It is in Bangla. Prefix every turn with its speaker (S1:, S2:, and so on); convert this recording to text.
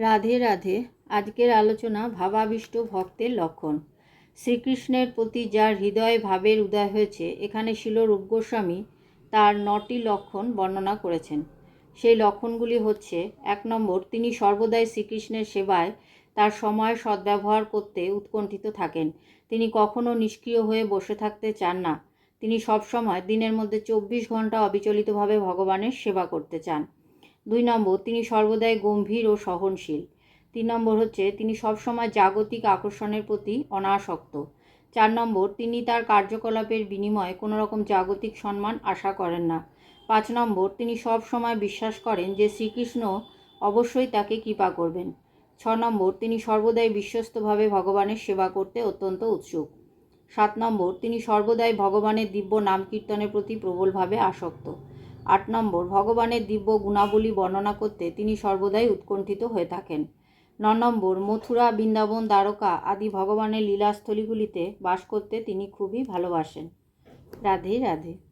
S1: রাধে রাধে। আজকের আলোচনা ভাবাবিষ্ট ভক্তের লক্ষণ। শ্রীকৃষ্ণের প্রতি যার হৃদয় ভাবের উদয় হয়েছে, এখানে শিল রূপ গোস্বামী তার নটি লক্ষণ বর্ণনা করেছেন। সেই লক্ষণগুলি হচ্ছে, এক নম্বর, তিনি সর্বদাই শ্রীকৃষ্ণের সেবায় তার সময় সদ্ব্যবহার করতে উৎকণ্ঠিত থাকেন। তিনি কখনও নিষ্ক্রিয় হয়ে বসে থাকতে চান না। তিনি সবসময় দিনের মধ্যে চব্বিশ ঘণ্টা অবিচলিতভাবে ভগবানের সেবা করতে চান। দুই নম্বর, তিনি সর্বদাই গম্ভীর ও সহনশীল। তিন নম্বর হচ্ছে, তিনি সবসময় জাগতিক আকর্ষণের প্রতি অনাসক্ত। চার নম্বর, তিনি তার কার্যকলাপের বিনিময়ে কোনো রকম জাগতিক সম্মান আশা করেন না। পাঁচ নম্বর, তিনি সব সময় বিশ্বাস করেন যে শ্রীকৃষ্ণ অবশ্যই তাকে কৃপা করবেন। ছ নম্বর, তিনি সর্বদাই বিশ্বস্তভাবে ভগবানের সেবা করতে অত্যন্ত উৎসুক। সাত নম্বর, তিনি সর্বদাই ভগবানের দিব্য নাম কীর্তনের প্রতি প্রবলভাবে আসক্ত। আট নম্বর, ভগবানের দিব্য গুণাবলী বর্ণনা করতে তিনি সর্বদাই উৎকণ্ঠিত হয়ে থাকেন। ন নম্বর, মথুরা, বৃন্দাবন, দ্বারকা আদি ভগবানের লীলাস্থলীগুলিতে বাস করতে তিনি খুবই ভালোবাসেন। রাধে রাধে।